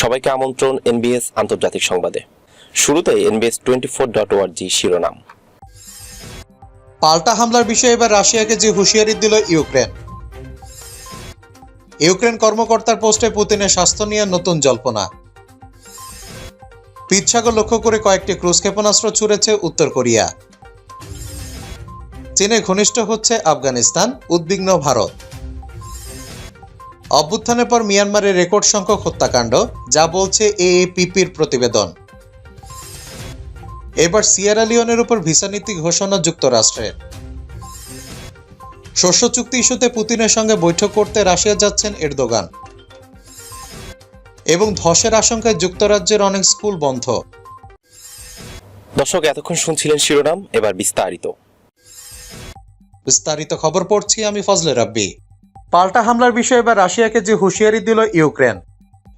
সবাইকে আমন্ত্রণ এনবিএস আন্তর্জাতিক সংবাদে। শুরুতে এনবিএস টোয়েন্টি ফোর ডট ওয়ার্জি শিরোনাম। পাল্টা হামলার বিষয়ে এবার রাশিয়াকে যে হুঁশিয়ারি দিল ইউক্রেন। ইউক্রেন কর্মকর্তার পোস্টে পুতিনের স্বাস্থ্য নিয়ে নতুন জল্পনা। পিচ্ছাগর লক্ষ্য করে কয়েকটি ক্রুজ ক্ষেপণাস্ত্র ছুড়েছে উত্তর কোরিয়া। চীনে ঘনিষ্ঠ হচ্ছে আফগানিস্তান, উদ্বিগ্ন ভারত। অভ্যুত্থানের পর মিয়ানমারে রেকর্ড সংখ্যক হত্যাকাণ্ড যা বলছে এএপিপির প্রতিবেদন। এবার সিয়েরা লিওনের উপর ভিসা নীতি ঘোষণা যুক্তরাষ্ট্রের শস্য চুক্তি ইস্যুতে পুতিনের সঙ্গে বৈঠক করতে রাশিয়া যাচ্ছেন এরদোগান। এবং ধসের আশঙ্কায় যুক্তরাজ্যের অনেক স্কুল বন্ধ। দর্শক এতক্ষণ শুনছিলেন শিরোনাম এবার বিস্তারিত। বিস্তারিত খবর পড়ছি আমি ফজলে রাব্বি। পাল্টা হামলার বিষয়ে বা রাশিয়াকে যে হুঁশিয়ারি দিল ইউক্রেন।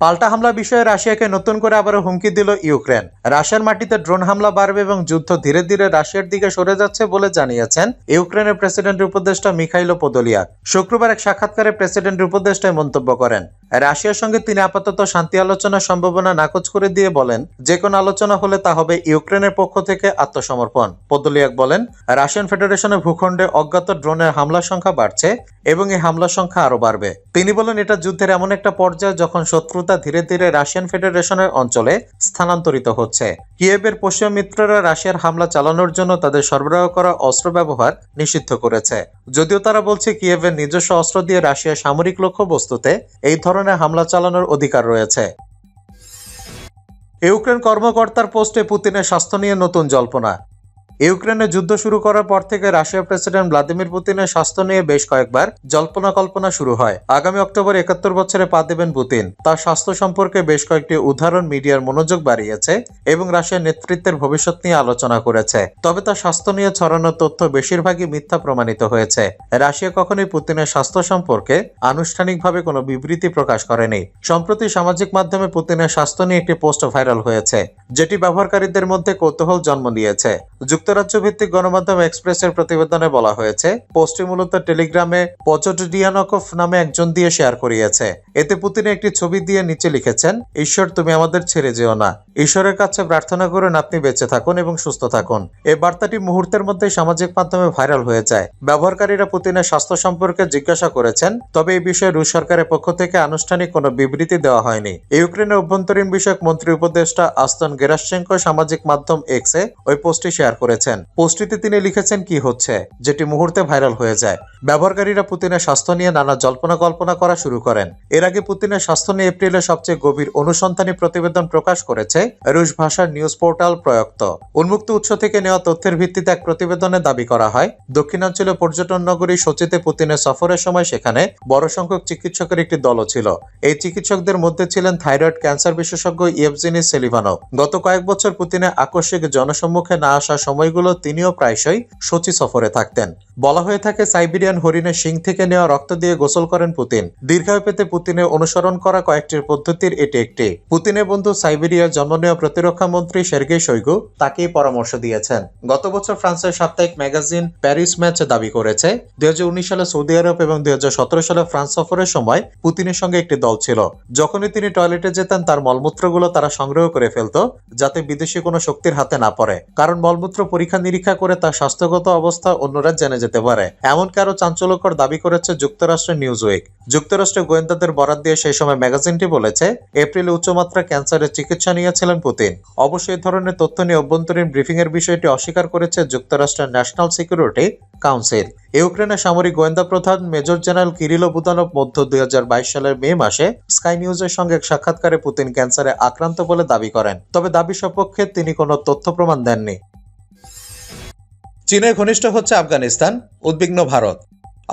পাল্টা হামলা বিষয়ে রাশিয়াকে নতুন করে আবারও হুমকি দিল ইউক্রেন। রাশিয়ার মাটিতে ড্রোন হামলা বাড়বে এবং যুদ্ধ ধীরে ধীরে রাশিয়ার দিকে সরে যাচ্ছে বলে জানিয়েছেন ইউক্রেনের প্রেসিডেন্টের উপদেষ্টা মিখাইলো পোদলিয়াক। শুক্রবার এক সাক্ষাৎকারে প্রেসিডেন্টের উপদেষ্টায় মন্তব্য করেন। রাশিয়ার সঙ্গে তিনি আপাতত শান্তি আলোচনার সম্ভাবনা নাকচ করে দিয়ে বলেন যে কোনো আলোচনা হলে তা হবে ইউক্রেনের পক্ষ থেকে আত্মসমর্পণ। পদ্দলিয়াক বলেন, রাশিয়ান ফেডারেশনের ভূখণ্ডে অজ্ঞাত ড্রোনের হামলার সংখ্যা বাড়ছে এবং এই হামলার সংখ্যা আরও বাড়বে। তিনি বলেন, এটা যুদ্ধের এমন একটা পর্যায়ে যখন শত্রুতা ধীরে ধীরে রাশিয়ান ফেডারেশনের অঞ্চলে স্থানান্তরিত হচ্ছে। কিয়েবের পশ্চিম মিত্ররা রাশিয়ার হামলা চালানোর জন্য তাদের সরবরাহ করা অস্ত্র ব্যবহার নিষিদ্ধ করেছে। যদিও তারা বলছে, কিয়েভের নিজস্ব অস্ত্র দিয়ে রাশিয়ার সামরিক লক্ষ্যবস্তুতে এই ধরনের হামলা চালানোর অধিকার রয়েছে। ইউক্রেন কর্মকর্তার পোস্টে পুতিনের স্বাস্থ্য নিয়ে নতুন জল্পনা। ইউক্রেনে যুদ্ধ শুরু করার পর থেকে রাশিয়ার প্রেসিডেন্ট ভ্লাদিমির পুতিনের স্বাস্থ্য নিয়ে বেশ কয়েকবার জল্পনা কল্পনা শুরু হয়। আগামী অক্টোবর একাত্তর বছরে পা দেবেন পুতিন। তার স্বাস্থ্য সম্পর্কে বেশ কয়েকটি উদাহরণ মিডিয়ার মনোযোগ বাড়িয়েছে এবং রাশিয়ার নেতৃত্বের ভবিষ্যৎ নিয়ে আলোচনা করেছে। তবে তার স্বাস্থ্য নিয়ে ছড়ানো তথ্য বেশিরভাগই মিথ্যা প্রমাণিত হয়েছে। রাশিয়া কখনোই পুতিনের স্বাস্থ্য সম্পর্কে আনুষ্ঠানিকভাবে কোনো বিবৃতি প্রকাশ করেনি। সম্প্রতি সামাজিক মাধ্যমে পুতিনের স্বাস্থ্য নিয়ে একটি পোস্ট ভাইরাল হয়েছে। যেটি ব্যবহারকারীদের মধ্যে কৌতূহল জন্ম নিয়েছে। যুক্তরাজ্য ভিত্তিক গণমাধ্যম এক্সপ্রেসের প্রতিবেদনে বলা হয়েছে, পোস্টটি মূলত টেলিগ্রামে পচডিয়ানকফ নামে একজন দিয়ে শেয়ার করিয়েছে। এতে পুতিন একটি ছবি দিয়ে নিচে লিখেছেন, ঈশ্বর, তুমি আমাদের ছেড়ে যেও না। ঈশ্বরের কাছে প্রার্থনা করুন, আপনি বেঁচে থাকুন এবং সুস্থ থাকুন। এই বার্তাটি মুহূর্তের মধ্যে সামাজিক মাধ্যমে ভাইরাল হয়ে যায়। ব্যবহারকারীরা পুতিনের স্বাস্থ্য সম্পর্কে জিজ্ঞাসা করেছেন, তবে এই বিষয়ে রুশ সরকারের পক্ষ থেকে আনুষ্ঠানিক কোনো বিবৃতি দেওয়া হয়নি। ইউক্রেনের অভ্যন্তরীণ বিষয়ক মন্ত্রী উপদেষ্টা আস্তন গেরাসচেঙ্কো সামাজিক মাধ্যম এক্সে ওই পোস্টটি শেয়ার করেছেন। পোস্টটিতে তিনি লিখেছেন কি হচ্ছে, যেটি মুহূর্তে ভাইরাল হয়ে যায়। ব্যবহারকারীরা পুতিনের স্বাস্থ্য নিয়ে নানা জল্পনা কল্পনা করা শুরু করেন। এর আগে পুতিনের স্বাস্থ্য নিয়ে এপ্রিলে সবচেয়ে গভীর অনুসন্ধানী প্রতিবেদন প্রকাশ করেছে রুশ ভাষার নিউজ পোর্টাল প্রয়ক্ত। উন্মুক্ত উৎস থেকে নেওয়া তথ্যের ভিত্তিতে এক প্রতিবেদনে দাবি করা হয়, দক্ষিণাঞ্চলীয় পর্যটন নগরী সোচিতে পুতিনের সফরের সময় সেখানে বড় সংখ্যক চিকিৎসকের একটি দলও ছিল। এই চিকিৎসকদের মধ্যে ছিলেন থাইরয়েড ক্যান্সার বিশেষজ্ঞ ইয়েভজিনি সেলিভানভ গত কয়েক বছর পুতিনের আকস্মিক জনসম্মুখে না আসা সময়গুলো তিনিও প্রায়শই সোচি সফরে থাকতেন। বলা হয়ে থাকে, সাইবেরিয়ান হরিণের শিং থেকে নেওয়া রক্ত দিয়ে গোসল করেন পুতিন। দীর্ঘায়ু পেতে পুতিনের অনুসরণ করা কয়েকটি পদ্ধতির এটি একটি। পুতিনের বন্ধু সাইবেরিয়ার জন্ম নেওয়া প্রতিরক্ষা মন্ত্রী সের্গেই শৈগু তাকেই পরামর্শ দিয়েছেন। গত বছর ফ্রান্সের সাপ্তাহিক ম্যাগাজিন প্যারিস ম্যাচ দাবি করেছে। দুই সালে সৌদি আরব এবং দুই সালে ফ্রান্স সফরের সময় পুতিনের সঙ্গে একটি দল ছিল। যখনই তিনি টয়লেটে যেতেন, তার মলমূত্রগুলো তারা সংগ্রহ করে ফেলতো যাতে বিদেশি কোনো শক্তির হাতে না পড়ে। কারণ মলমূত্র পরীক্ষা নিরীক্ষা করে তার স্বাস্থ্যগত অবস্থা অন্যরা জেনে যেতে পারে। এমনকি আরও চাঞ্চল্যকর দাবি করেছে যুক্তরাষ্ট্রের নিউজ উইক যুক্তরাষ্ট্রের গোয়েন্দাদের বরাদ দিয়ে সেই সময় ম্যাগাজিনটি বলেছে, এপ্রিলে উচ্চমাত্রা ক্যান্সারের চিকিৎসা নিয়েছিলেন পুতিন। অবশ্যই এই ধরনের তথ্য নিয়ে অভ্যন্তরীণ ব্রিফিং এর বিষয়টি অস্বীকার করেছে যুক্তরাষ্ট্রের ন্যাশনাল সিকিউরিটি কাউন্সিল। ইউক্রেনের সামরিক গোয়েন্দা প্রধান মেজর জেনারেল কিরিলো বুদানভ মধ্য দুই সালের মে মাসে স্কাই নিউজের সঙ্গে এক সাক্ষাৎকারে পুতিন ক্যান্সারে আক্রান্ত বলে দাবি করেন। তবে দাবি সপক্ষে তিনি কোনো তথ্য প্রমাণ দেননি। চীনের ঘনিষ্ঠ হচ্ছে আফগানিস্তান, উদ্বিগ্ন ভারত।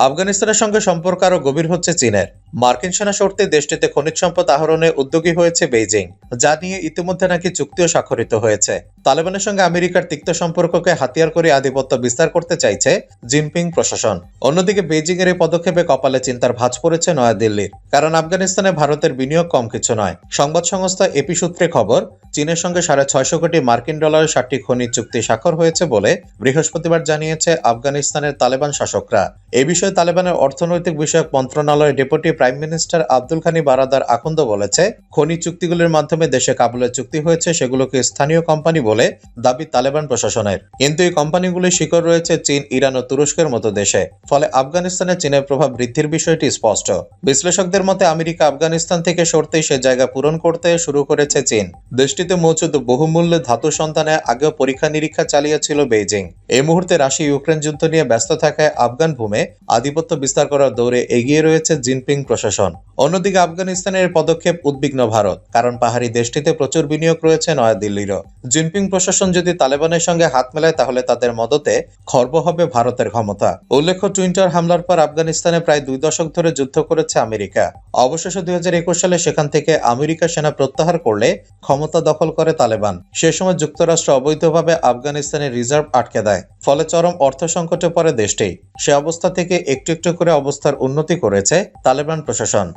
আফগানিস্তানের সঙ্গে সম্পর্ক আরও গভীর হচ্ছে চীনের। মার্কিন সেনা শর্তে দেশটিতে খনিজ সম্পদ আহরণে উদ্যোগী হয়েছে বেইজিং, যা নিয়ে ইতিমধ্যে নাকি চুক্তিও স্বাক্ষরিত হয়েছে। তালেবানের সঙ্গে আমেরিকার তিক্ত সম্পর্ককে হাতিয়ার করে আধিপত্য বিস্তার করতে চাইছে জিনপিং প্রশাসন। অন্যদিকে বেজিং এর এই পদক্ষেপে কপালে চিন্তার ভাঁজ পড়েছে নয়াদিল্লির কারণ আফগানিস্তানে ভারতের বিনিয়োগ কম কিছু নয়। সংবাদ সংস্থা এপি সূত্রে খবর, চীনের সঙ্গে সাড়ে ছয়শো কোটি মার্কিন ডলারের সাতটি খনিজ চুক্তি স্বাক্ষর হয়েছে বলে বৃহস্পতিবার জানিয়েছে আফগানিস্তানের তালেবান শাসকরা। এ বিষয়ে তালেবানের অর্থনৈতিক বিষয়ক মন্ত্রণালয়ের ডেপুটি প্রাইম মিনিস্টার আব্দুল খানি বারাদার আখন্দ বলেছে খনি চুক্তিগুলোর মাধ্যমে দেশে কাবুলের চুক্তি হয়েছে, সেগুলোকে স্থানীয় কোম্পানি বলে দাবি তালেবান প্রশাসনের। কিন্তু এই কোম্পানিগুলির শিকড় রয়েছে চীন, ইরান ও তুরস্কের মতো দেশে। ফলে আফগানিস্তানে চীনের প্রভাব বৃদ্ধির বিষয়টি স্পষ্ট। বিশ্লেষকদের মতে, আমেরিকা আফগানিস্তান থেকে সরতেই সে জায়গা পূরণ করতে শুরু করেছে চীন। দেশটিতে মজুদ বহুমূল্যে ধাতু সন্তানে আগেও পরীক্ষা নিরীক্ষা চালিয়েছিল বেইজিং। এই মুহূর্তে রাশিয়া ইউক্রেন যুদ্ধ নিয়ে ব্যস্ত থাকায় আফগান ভূমে আধিপত্য বিস্তার করার দৌড়ে এগিয়ে রয়েছে জিনপিং প্রশাসন। অন্যদিকে আফগানিস্তানের পদক্ষেপ উদ্বিগ্ন ভারত, কারণ পাহাড়ি দেশটিতে প্রচুর বিনিয়োগ রয়েছে নয়াদিল্লিরও। জিনপিং প্রশাসন যদি তালেবানের সঙ্গে হাত মেলায়, তাহলে তাদের মদতে খর্ব হবে ভারতের ক্ষমতা। উল্লেখ্য, টুইন্টার হামলার পর আফগানিস্তানে প্রায় দুই দশক ধরে যুদ্ধ করেছে আমেরিকা। অবশেষে দুই সালে সেখান থেকে আমেরিকা সেনা প্রত্যাহার করলে ক্ষমতা দখল করে তালেবান। সে সময় যুক্তরাষ্ট্র অবৈধভাবে আফগানিস্তানের রিজার্ভ আটকে দেয়, ফলে চরম অর্থ সংকটে পড়ে দেশটি। সে অবস্থা থেকে একটু একটু করে অবস্থার উন্নতি করেছে তালেবান প্রশাসন।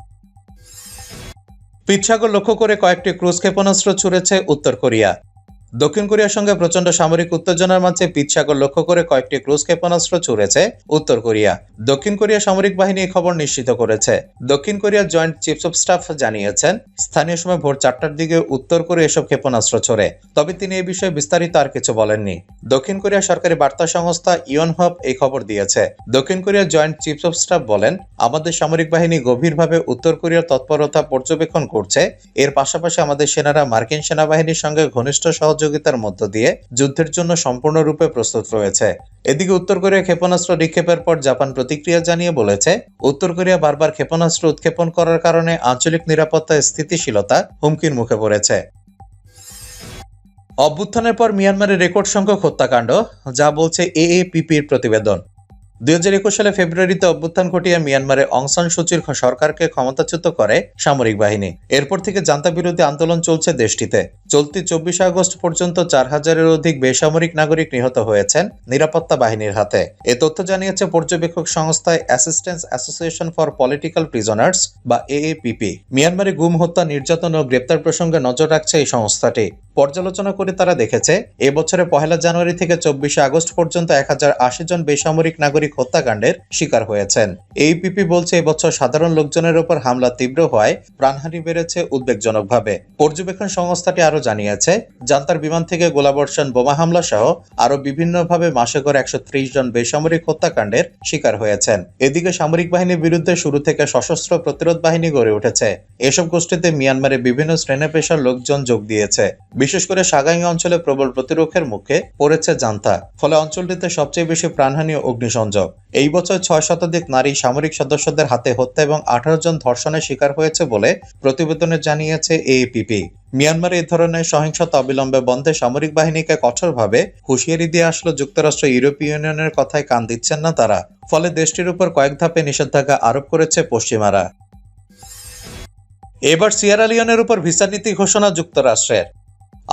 পিচ্ছাগর লক্ষ্য করে কয়েকটি ক্রুজ ক্ষেপণাস্ত্র ছুড়েছে উত্তর কোরিয়া। দক্ষিণ কোরিয়ার সঙ্গে প্রচণ্ড সামরিক উত্তেজনার মাঝে পিচ্ছাগর লক্ষ্য করে কয়েকটি ক্রুজ ক্ষেপণাস্ত্র ছুড়েছে উত্তর কোরিয়া। দক্ষিণ কোরিয়া সামরিক বাহিনী এই খবর নিশ্চিত করেছে। দক্ষিণ কোরিয়ার জয়েন্ট চিফস অফ স্টাফ জানিয়েছেন, স্থানীয় সময় ভোর চারটার দিকে উত্তর কোরিয়া এসব ক্ষেপণাস্ত্র ছোড়ে। তবে তিনি এই বিষয়ে বিস্তারিত আর কিছু বলেননি। দক্ষিণ কোরিয়া সরকারি বার্তা সংস্থা ইয়নহব এই খবর দিয়েছে। দক্ষিণ কোরিয়ার জয়েন্ট চিফস অফ স্টাফ বলেন, আমাদের সামরিক বাহিনী গভীরভাবে উত্তর কোরিয়ার তৎপরতা পর্যবেক্ষণ করছে। এর পাশাপাশি আমাদের সেনারা মার্কিন সেনাবাহিনীর সঙ্গে ঘনিষ্ঠ সহযোগিতার মধ্য দিয়ে যুদ্ধের জন্য সম্পূর্ণরূপে প্রস্তুত রয়েছে। এদিকে উত্তর কোরিয়া ক্ষেপণাস্ত্র নিক্ষেপের পর জাপান প্রতিক্রিয়া জানিয়ে বলেছে, উত্তর কোরিয়া বারবার ক্ষেপণাস্ত্র উৎক্ষেপণ করার কারণে আঞ্চলিক নিরাপত্তা, স্থিতিশীলতা হুমকির মুখে পড়েছে। অভ্যুত্থানের পর মিয়ানমারের রেকর্ড সংখ্যক হত্যাকাণ্ড, যা বলছে এএপিপির প্রতিবেদন। দুই হাজার একুশ সালে ফেব্রুয়ারিতে অভ্যুত্থান ঘটিয়ে মিয়ানমারে অংসান সূচির সরকারকে ক্ষমতাচ্যুত করে সামরিক বাহিনী। এরপর থেকে জান্তা বিরোধী আন্দোলন চলছে দেশটিতে। চলতি চব্বিশে আগস্ট পর্যন্ত চার হাজারের অধিক বেসামরিক নাগরিক নিহত হয়েছেন নিরাপত্তা বাহিনীর হাতে। এ তথ্য জানিয়েছে পর্যবেক্ষক সংস্থায় assistance association for political prisoners, বা এএপিপি মিয়ানমারে গুম, হত্যা, নির্যাতন ও গ্রেপ্তার প্রসঙ্গে নজর রাখছে এই সংস্থাটি। পর্যালোচনা করে তারা দেখেছে এবছরে পহেলা জানুয়ারি থেকে চব্বিশে আগস্ট পর্যন্ত এক হাজার আশি জন বেসামরিক নাগরিক হত্যাকাণ্ডের শিকার হয়েছেন। এইপিপি বলছে এবছর সাধারণ লোকজনের উপর হামলা তীব্র হওয়ায় প্রাণহানি বেড়েছে উদ্বেগজনকভাবে। পর্যবেক্ষণ সংস্থাটি আরও জানিয়েছে, জান্তার বিমান থেকে গোলাবর্ষণ বোমা হামলা সহ আরও বিভিন্নভাবে মাসে করে একশো ত্রিশ জন বেসামরিক হত্যাকাণ্ডের শিকার হয়েছেন। এদিকে সামরিক বাহিনীর বিরুদ্ধে শুরু থেকে সশস্ত্র প্রতিরোধ বাহিনী গড়ে উঠেছে। এসব গোষ্ঠীতে মিয়ানমারে বিভিন্ন শ্রেণি পেশার লোকজন যোগ দিয়েছে। বিশেষ করে সাগাইং অঞ্চলে প্রবল প্রতিরক্ষের মুখে পড়েছে জান্তা। ফলে অঞ্চলটিতে সবচেয়ে বেশি প্রাণহানি ও অগ্নিসংযোগ। এই বছর ছয় শতাধিক নারী সামরিক সদস্যদের হাতে হত্যা এবং আঠারো জন ধর্ষণের শিকার হয়েছে বলে প্রতিবেদনে জানিয়েছে এএপিপি মিয়ানমারে এই ধরনের সহিংসতা অবিলম্বে বন্ধে সামরিক বাহিনীকে কঠোরভাবে হুঁশিয়ারি দিয়ে আসলো যুক্তরাষ্ট্র, ইউরোপীয় ইউনিয়নের কথায় কান দিচ্ছেন না তারা। ফলে দেশটির উপর কয়েক ধাপে নিষেধাজ্ঞা আরোপ করেছে পশ্চিমারা। এবার সিয়ারালিয়নের উপর ভিসা নীতি ঘোষণা যুক্তরাষ্ট্রের।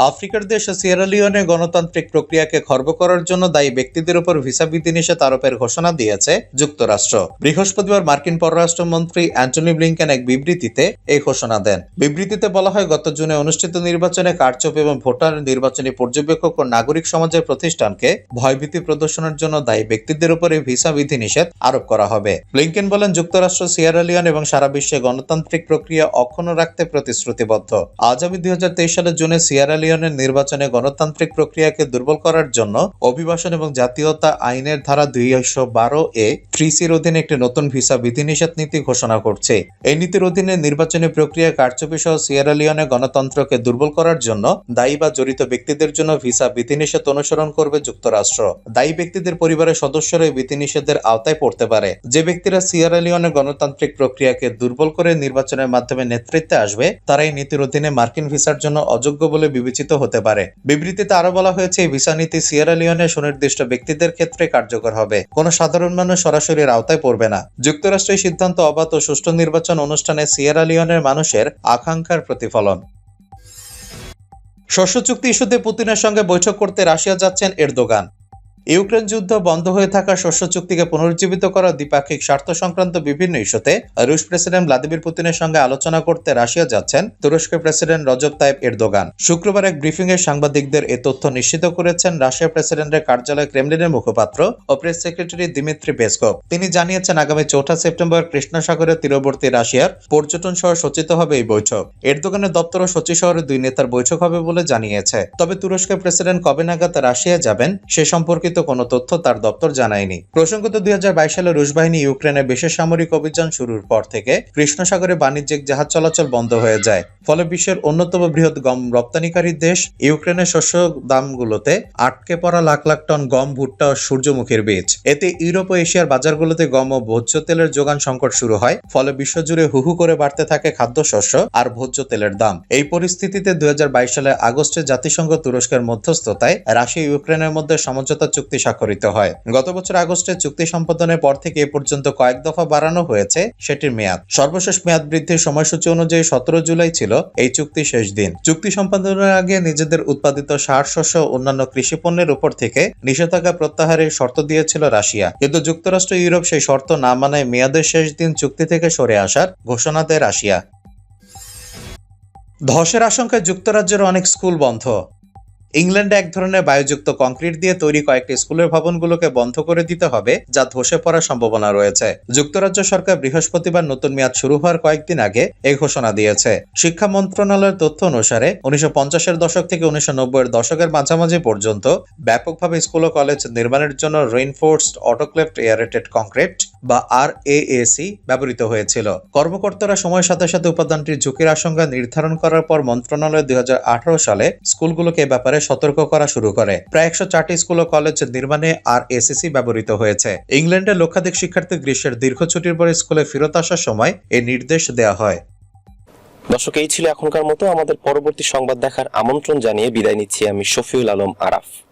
আফ্রিকার দেশ সিয়েরা লিওনে গণতান্ত্রিক প্রক্রিয়াকে খর্ব করার জন্য দায়ী ব্যক্তিদের উপর ভিসা বিধিনিষেধ আরোপের ঘোষণা দিয়েছে যুক্তরাষ্ট্র। বৃহস্পতিবার মার্কিন পররাষ্ট্রমন্ত্রী অ্যান্টনি ব্লিংকেন এক বিবৃতিতে এই ঘোষণা দেন। বিবৃতিতে বলা হয়, গত জুনে অনুষ্ঠিত নির্বাচনে কারচুপ এবং ভোটার নির্বাচনী পর্যবেক্ষক ও নাগরিক সমাজের প্রতিষ্ঠানকে ভয়ভীতি প্রদর্শনের জন্য দায়ী ব্যক্তিদের উপর ভিসা বিধিনিষেধ আরোপ করা হবে। ব্লিংকেন বলেন, যুক্তরাষ্ট্র, সিয়েরা লিওন এবং সারা বিশ্বে গণতান্ত্রিক প্রক্রিয়া অক্ষুণ্ণ রাখতে প্রতিশ্রুতিবদ্ধ। আগামী দুই সালের জুনে সিয়েরা লিওনের নির্বাচনে গণতান্ত্রিক প্রক্রিয়াকে দুর্বল করার জন্য অভিবাসন এবং জাতীয়তা আইনের ধারা দুইশো বারো এ ত্রিসির অধীনে একটি নতুন ভিসা বিধিনিষেধ নীতি ঘোষণা করছে। এই নীতির অধীনে নির্বাচনী প্রক্রিয়া কারচুপি সহ সিয়েরা লিওনে গণতন্ত্রকে দুর্বল করার জন্য দায়ী বা জড়িত ব্যক্তিদের জন্য ভিসা বিধিনিষেধ অনুসরণ করবে যুক্তরাষ্ট্র। দায়ী ব্যক্তিদের পরিবারের সদস্যরা এই বিধিনিষেধের আওতায় পড়তে পারে। যে ব্যক্তিরা সিয়েরা লিওনে গণতান্ত্রিক প্রক্রিয়াকে দুর্বল করে নির্বাচনের মাধ্যমে নেতৃত্বে আসবে, তারা এই নীতির অধীনে মার্কিন ভিসার জন্য অযোগ্য বলে বিবেচিত হতে পারে। বিবৃতিতে আরও বলা হয়েছে, এই ভিসা নীতি সিয়েরা লিওনে সুনির্দিষ্ট ব্যক্তিদের ক্ষেত্রে কার্যকর হবে। কোনো সাধারণ মানুষ সরাসরি আওতায় পড়বে না। যুক্তরাষ্ট্র এই সিদ্ধান্ত অবাধ ও সুষ্ঠু নির্বাচন অনুষ্ঠানে সিয়েরা লিওনের মানুষের আকাঙ্ক্ষার প্রতিফলন। শস্য চুক্তি ইস্যুতে পুতিনের সঙ্গে বৈঠক করতে রাশিয়া যাচ্ছেন এরদোগান। ইউক্রেন যুদ্ধ বন্ধ হয়ে থাকা শস্য চুক্তিকে পুনরুজ্জীবিত করা দ্বিপাক্ষিক স্বার্থ সংক্রান্ত বিভিন্ন ইস্যুতে রুশ প্রেসিডেন্ট ভ্লাদিমির পুতিনের সঙ্গে আলোচনা করতে রাশিয়া যাচ্ছেন তুরস্কের প্রেসিডেন্ট রজব তাইপ এরদোগান। শুক্রবার এক ব্রিফিংয়ে সাংবাদিকদের এ তথ্য নিশ্চিত করেছেন রাশিয়া প্রেসিডেন্টের কার্যালয় ক্রেমলিনের মুখপাত্র ও প্রেস সেক্রেটারি দিমিত্রি পেসকভ। তিনি জানিয়েছেন, আগামী চৌঠা সেপ্টেম্বর কৃষ্ণসাগরের তীরবর্তী রাশিয়ার পর্যটন সহ সচিত হবে এই বৈঠক। এরদোগানের দপ্তর ও সচি শহরে দুই নেতার বৈঠক হবে বলে জানিয়েছে। তবে তুরস্কের প্রেসিডেন্ট কবে নাগাদ রাশিয়া যাবেন সে সম্পর্কিত কোনো তথ্য তার দপ্তর জানায়নি। প্রসঙ্গত, দুই হাজার বাইশ সালে রুশ বাহিনী ইউক্রেনে বিশেষ সামরিক অভিযান শুরুর পর থেকে কৃষ্ণসাগরে বাণিজ্যিক জাহাজ চলাচল বন্ধ হয়ে যায়। ফলে বিশ্বের অন্যতম বৃহৎ গম রপ্তানিকারী দেশ ইউক্রেনের শস্য দামগুলোতে আটকে পড়া লাখ লাখ টন গম, ভুট্টা ও সূর্যমুখীর বীজ। এতে ইউরোপ ও এশিয়ার বাজারগুলোতে গম ও ভোজ্য তেলের যোগান সংকট শুরু হয়, ফলে বিশ্বজুড়ে হুহু করে বাড়তে থাকে খাদ্যশস্য আর ভোজ্য তেলের দাম। এই পরিস্থিতিতে দুই সালে আগস্টে জাতিসংঘ তুরস্কের মধ্যস্থতায় রাশিয়া ইউক্রেনের মধ্যে সমঝোতা চুক্তি স্বাক্ষরিত হয়। গত বছর আগস্টে চুক্তি সম্পাদনের পর থেকে এ পর্যন্ত কয়েক দফা বাড়ানো হয়েছে সেটির মেয়াদ। সর্বশেষ মেয়াদ বৃদ্ধির সময়সূচি অনুযায়ী সতেরো জুলাই ছিল এই চুক্তি শেষ দিন। চুক্তি সম্পাদনের আগে নিজেদের উৎপাদিত সার, শস্য অন্যান্য কৃষি পণ্যের উপর থেকে নিষেধাজ্ঞা প্রত্যাহারের শর্ত দিয়েছিল রাশিয়া। কিন্তু যুক্তরাষ্ট্র, ইউরোপ সেই শর্ত না মানায় মেয়াদের শেষ দিন চুক্তি থেকে সরে আসার ঘোষণা দেয় রাশিয়া। ধসের আশঙ্কায় যুক্তরাজ্যের অনেক স্কুল বন্ধ। ইংল্যান্ডে এক ধরনের বায়ুযুক্ত কংক্রিট দিয়ে তৈরি কয়েকটি স্কুলের ভবনগুলোকে বন্ধ করে দিতে হবে, যা ধসে পড়ার সম্ভাবনা রয়েছে। যুক্তরাজ্য সরকার বৃহস্পতিবার নতুন মেয়াদ শুরু হওয়ার কয়েকদিন আগে এই ঘোষণা দিয়েছে। শিক্ষা মন্ত্রণালয়ের তথ্য অনুসারে, উনিশশো পঞ্চাশের দশক থেকে উনিশশো নব্বইয়ের দশকের মাঝামাঝি পর্যন্ত ব্যাপকভাবে স্কুল ও কলেজ নির্মাণের জন্য রেইনফোর্সড অটোক্লেভড এয়ারেটেড কংক্রিট বা আর ব্যবহৃত হয়েছিল। কর্মকর্তারা সময়ের সাথে সাথে উপাদানটির ঝুঁকির আশঙ্কা নির্ধারণ করার পর মন্ত্রণালয় দুই সালে স্কুলগুলোকে ব্যাপারে সতর্ক করা শুরু করে। প্রায় একশো চারটি স্কুল ও কলেজ নির্মাণে আর ব্যবহৃত হয়েছে। ইংল্যান্ডে লক্ষাধিক শিক্ষার্থী গ্রীষ্মের দীর্ঘ ছুটির পরে স্কুলে ফেরত আসার সময় এই নির্দেশ দেওয়া হয়। দর্শক, এই ছিল এখনকার মতো। আমাদের পরবর্তী সংবাদ দেখার আমন্ত্রণ জানিয়ে বিদায় নিচ্ছি আমি শফিউল আলম আরাফ।